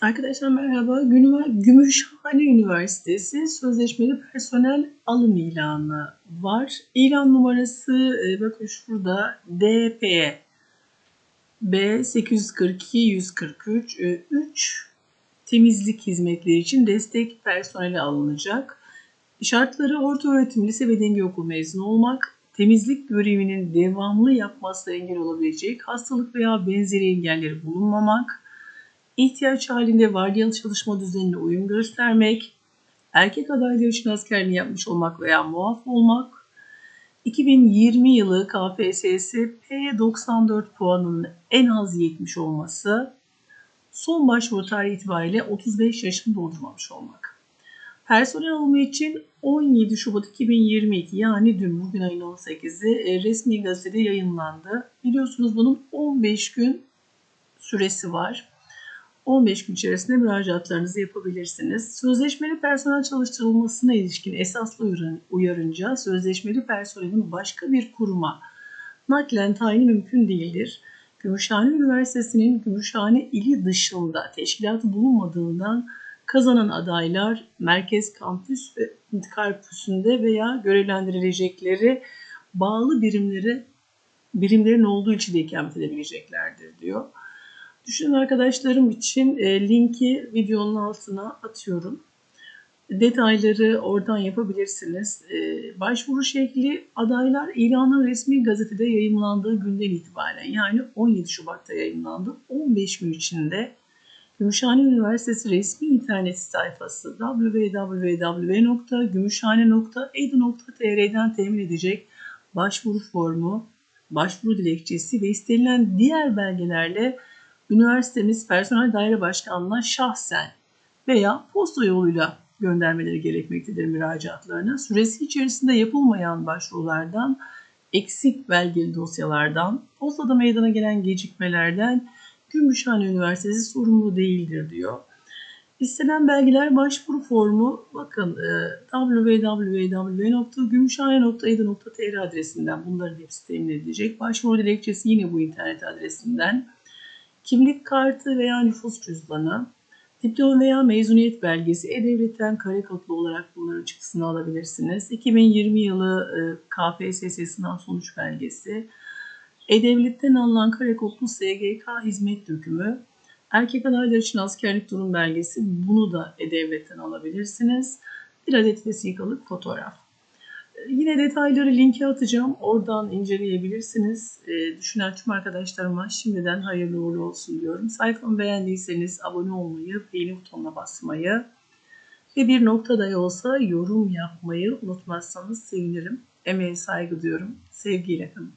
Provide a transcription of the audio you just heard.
Arkadaşlar merhaba. Gümüşhane Üniversitesi sözleşmeli personel alım ilanı var. İlan numarası e, bakın şurada DP B 842 143 e, 3 temizlik hizmetleri için destek personeli alınacak. Şartları orta öğretim, lise ve denge okul mezunu olmak, temizlik görevinin devamlı yapmasına engel olabilecek hastalık veya benzeri engelleri bulunmamak, ihtiyaç halinde vardiyalı çalışma düzenine uyum göstermek, erkek adaylar için askerliğini yapmış olmak veya muaf olmak, 2020 yılı KPSS P94 puanının en az 70 olması, son başvuru tarihi itibariyle 35 yaşını doldurmamış olmak. Personel alımı için 17 Şubat 2022 yani dün bugün ayın 18'i e, resmi gazetede yayınlandı. Biliyorsunuz bunun 15 gün süresi var. 15 gün içerisinde müracaatlarınızı yapabilirsiniz. Sözleşmeli personel çalıştırılmasına ilişkin esaslı uyarınca sözleşmeli personelin başka bir kuruma naklen tayini mümkün değildir. Gümüşhane Üniversitesi'nin Gümüşhane ili dışında teşkilatı bulunmadığından kazanan adaylar merkez kampüs ve kampüsünde veya görevlendirilecekleri bağlı birimleri birimlerin olduğu için de ikamet edebileceklerdir diyor. Düşünen arkadaşlarım için e, linki videonun altına atıyorum. Detayları oradan yapabilirsiniz. E, başvuru şekli adaylar ilanın resmi gazetede yayınlandığı günden itibaren yani 17 Şubat'ta yayınlandı. 15 gün içinde Gümüşhane Üniversitesi resmi internet sayfası www.gümüşhane.edu.tr'den temin edecek başvuru formu, başvuru dilekçesi ve istenilen diğer belgelerle üniversitemiz personel daire başkanlığına şahsen veya posta yoluyla göndermeleri gerekmektedir müracaatlarına. Süresi içerisinde yapılmayan başvurulardan, eksik belgeli dosyalardan, postada meydana gelen gecikmelerden Gümüşhane Üniversitesi sorumlu değildir diyor. İstenen belgeler başvuru formu bakın e, adresinden bunların hepsi temin edilecek. Başvuru dilekçesi yine bu internet adresinden kimlik kartı veya nüfus cüzdanı, diploma veya mezuniyet belgesi, E-Devlet'ten kare kodlu olarak bunların çıktısını alabilirsiniz. 2020 yılı e, KPSS sınav sonuç belgesi, E-Devlet'ten alınan kare kodlu SGK hizmet dökümü, erkek adaylar için askerlik durum belgesi, bunu da E-Devlet'ten alabilirsiniz. Bir adet vesikalık fotoğraf. Yine detayları linke atacağım. Oradan inceleyebilirsiniz. E, düşünen tüm arkadaşlarıma şimdiden hayırlı uğurlu olsun diyorum. Sayfamı beğendiyseniz abone olmayı, beğeni butonuna basmayı ve bir noktada olsa yorum yapmayı unutmazsanız sevinirim. Emeğe saygı diyorum. Sevgiyle kalın.